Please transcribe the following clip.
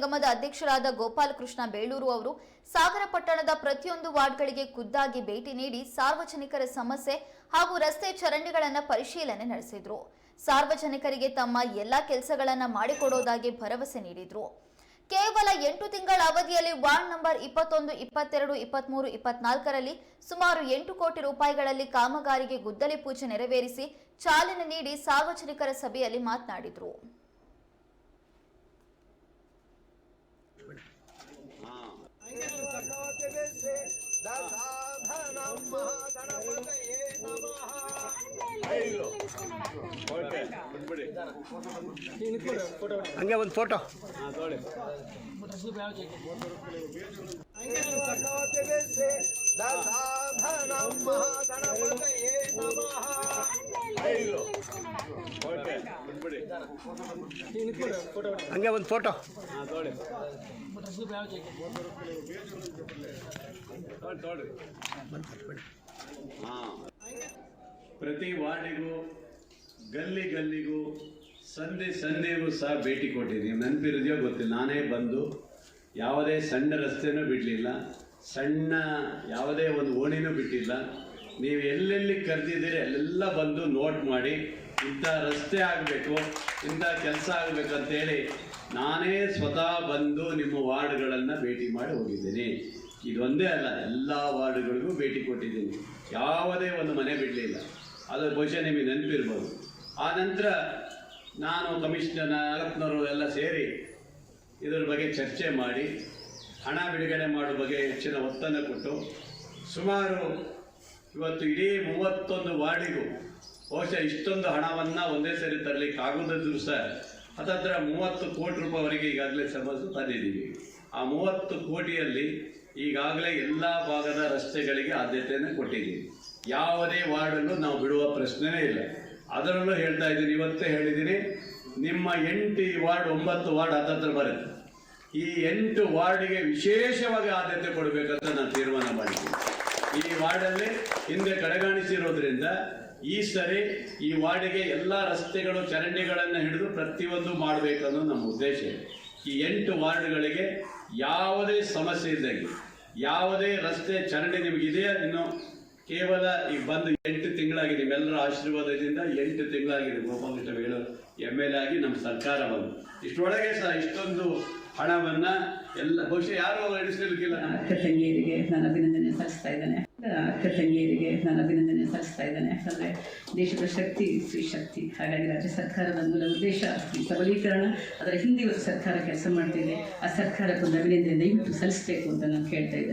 ನಿಗಮದ ಅಧ್ಯಕ್ಷರಾದ ಗೋಪಾಲಕೃಷ್ಣ ಬೇಳೂರು ಅವರು ಸಾಗರ ಪಟ್ಟಣದ ಪ್ರತಿಯೊಂದು ವಾರ್ಡ್ಗಳಿಗೆ ಖುದ್ದಾಗಿ ಭೇಟಿ ನೀಡಿ ಸಾರ್ವಜನಿಕರ ಸಮಸ್ಯೆ ಹಾಗೂ ರಸ್ತೆ ಚರಂಡಿಗಳನ್ನು ಪರಿಶೀಲನೆ ನಡೆಸಿದ್ರು. ಸಾರ್ವಜನಿಕರಿಗೆ ತಮ್ಮ ಎಲ್ಲಾ ಕೆಲಸಗಳನ್ನು ಮಾಡಿಕೊಡೋದಾಗಿ ಭರವಸೆ ನೀಡಿದರು. ಕೇವಲ ಎಂಟು ತಿಂಗಳ ಅವಧಿಯಲ್ಲಿ ವಾರ್ಡ್ ನಂಬರ್ ಇಪ್ಪತ್ತೊಂದು, ಇಪ್ಪತ್ತೆರಡು, ಇಪ್ಪತ್ಮೂರು, ಇಪ್ಪತ್ನಾಲ್ಕರಲ್ಲಿ ಸುಮಾರು ಎಂಟು ಕೋಟಿ ರೂಪಾಯಿಗಳಲ್ಲಿ ಕಾಮಗಾರಿಗೆ ಗುದ್ದಲಿ ಪೂಜೆ ನೆರವೇರಿಸಿ ಚಾಲನೆ ನೀಡಿ ಸಾರ್ವಜನಿಕರ ಸಭೆಯಲ್ಲಿ ಮಾತನಾಡಿದರು. ಹಂಗೆ ಒಂದು ಫೋಟೋ. ಸರ್ವತಿಗೆ ದಸಾಧನಂ ಮಹಾಗಣಪತಯೇ ಹಂಗೆ ಒಂದು ಫೋಟೋ. ಪ್ರತಿ ವಾರ್ಡಿಗೂ, ಗಲ್ಲಿ ಗಲ್ಲಿಗೂ, ಸಂಧಿ ಸಂಧಿಗೂ ಸಹ ಭೇಟಿ ಕೊಟ್ಟಿದ್ದೀನಿ. ನೆನಪಿರಿದೆಯೋ ಗೊತ್ತಿಲ್ಲ. ನಾನೇ ಬಂದು ಯಾವುದೇ ಸಣ್ಣ ರಸ್ತೆನೂ ಬಿಡಲಿಲ್ಲ. ಸಣ್ಣ ಯಾವುದೇ ಒಂದು ಓಣಿನೂ ಬಿಟ್ಟಿಲ್ಲ. ನೀವು ಎಲ್ಲೆಲ್ಲಿ ಕರೆದಿದ್ದೀರಿ, ಅಲ್ಲೆಲ್ಲ ಬಂದು ನೋಟ್ ಮಾಡಿ. ಇಂಥ ರಸ್ತೆ ಆಗಬೇಕು, ಇಂಥ ಕೆಲಸ ಆಗಬೇಕು ಅಂತೇಳಿ ನಾನೇ ಸ್ವತಃ ಬಂದು ನಿಮ್ಮ ವಾರ್ಡ್ಗಳನ್ನು ಭೇಟಿ ಮಾಡಿ ಹೋಗಿದ್ದೀನಿ. ಇದೊಂದೇ ಅಲ್ಲ, ಎಲ್ಲ ವಾರ್ಡ್ಗಳಿಗೂ ಭೇಟಿ ಕೊಟ್ಟಿದ್ದೀನಿ. ಯಾವುದೇ ಒಂದು ಮನೆ ಬಿಡಲಿಲ್ಲ. ಅದು ಬಹುಶಃ ನಿಮಗೆ ನೆನಪಿರ್ಬೋದು. ಆ ನಂತರ ನಾನು ಕಮಿಷನರ್ ನಾಲ್ಕನವರು ಎಲ್ಲ ಸೇರಿ ಇದರ ಬಗ್ಗೆ ಚರ್ಚೆ ಮಾಡಿ, ಹಣ ಬಿಡುಗಡೆ ಮಾಡೋ ಬಗ್ಗೆ ಹೆಚ್ಚಿನ ಒತ್ತನ್ನು ಕೊಟ್ಟು, ಸುಮಾರು ಇವತ್ತು ಇಡೀ ಮೂವತ್ತೊಂದು ವಾರ್ಡಿಗೂ ಬಹುಶಃ ಇಷ್ಟೊಂದು ಹಣವನ್ನು ಒಂದೇ ಸರಿ ತರಲಿಕ್ಕೆ ಆಗೋದಿದ್ರು ಸರ್. ಅದಾದ್ರೆ ಮೂವತ್ತು ಕೋಟಿ ರೂಪಾಯಿವರೆಗೆ ಈಗಾಗಲೇ ಸಮಸ್ಯೆ ತಂದಿದ್ದೀವಿ ಆ ಮೂವತ್ತು ಕೋಟಿಯಲ್ಲಿ ಈಗಾಗಲೇ ಎಲ್ಲ ಭಾಗದ ರಸ್ತೆಗಳಿಗೆ ಆದ್ಯತೆಯನ್ನು ಕೊಟ್ಟಿದ್ದೀವಿ. ಯಾವುದೇ ವಾರ್ಡಲ್ಲೂ ನಾವು ಬಿಡುವ ಪ್ರಶ್ನೆನೇ ಇಲ್ಲ. ಅದರಲ್ಲೂ ಹೇಳ್ತಾ ಇದ್ದೀನಿ, ಇವತ್ತೇ ಹೇಳಿದ್ದೀನಿ, ನಿಮ್ಮ ಎಂಟು ವಾರ್ಡ್ ಒಂಬತ್ತು ವಾರ್ಡ್ ಹತ್ತತ್ರ ಬರುತ್ತೆ. ಈ ಎಂಟು ವಾರ್ಡ್ಗೆ ವಿಶೇಷವಾಗಿ ಆದ್ಯತೆ ಕೊಡಬೇಕಂತ ನಾನು ತೀರ್ಮಾನ ಮಾಡಿದ್ದೀನಿ. ಈ ವಾರ್ಡಲ್ಲಿ ಹಿಂದೆ ಕಡೆಗಾಣಿಸಿರೋದ್ರಿಂದ ಈ ಸರಿ ಈ ವಾರ್ಡಿಗೆ ಎಲ್ಲ ರಸ್ತೆಗಳು, ಚರಂಡಿಗಳನ್ನು ಹಿಡಿದು ಪ್ರತಿಯೊಂದು ಮಾಡಬೇಕನ್ನೋದು ನಮ್ಮ ಉದ್ದೇಶ. ಈ ಎಂಟು ವಾರ್ಡ್ಗಳಿಗೆ ಯಾವುದೇ ಸಮಸ್ಯೆ ಇದ್ದಂಗೆ ಯಾವುದೇ ರಸ್ತೆ ಚರಂಡಿ ನಿಮಗಿದೆಯಾ ಇನ್ನು? ಕೇವಲ ಈಗ ಬಂದು ಎಂಟು ತಿಂಗಳಾಗಿದೆ ನಿಮ್ಮೆಲ್ಲರ ಆಶೀರ್ವಾದದಿಂದ ಎಂಟು ತಿಂಗಳಾಗಿದೆ ಗೋಪಾಲಕೃಷ್ಣ ಬೇಳು ಎಂ ಎಲ್ ಆಗಿ ನಮ್ಮ ಸರ್ಕಾರ ಬಂದು. ಇಷ್ಟರೊಳಗೆ ಸಹ ಇಷ್ಟೊಂದು ಹಣವನ್ನ ಎಲ್ಲ, ಬಹುಶಃ ಯಾರು ನಾನು ಅಭಿನಂದನೆ ಸಲ್ಲಿಸ್ತಾ ಇದ್ದೇನೆ. ಅಕ್ಕ ತಂಗಿಯರಿಗೆ ನಾನು ಅಭಿನಂದನೆ ಸಲ್ಲಿಸ್ತಾ ಇದ್ದೇನೆ. ಯಾಕಂದರೆ ದೇಶದ ಶಕ್ತಿ, ಸ್ತ್ರೀ ಶಕ್ತಿ, ಹಾಗಾಗಿ ರಾಜ್ಯ ಸರ್ಕಾರದ ಮೂಲ ಉದ್ದೇಶ ಸ್ತ್ರೀ ಸಬಲೀಕರಣ, ಅದರ ಹಿಂದೆ ಇವತ್ತು ಸರ್ಕಾರ ಕೆಲಸ ಮಾಡ್ತಿದೆ. ಆ ಸರ್ಕಾರಕ್ಕೊಂದು ಅಭಿನಂದನೆ ದಯವಿಟ್ಟು ಸಲ್ಲಿಸಬೇಕು ಅಂತ ನಾನು ಕೇಳ್ತಾ ಇದ್ದೇನೆ.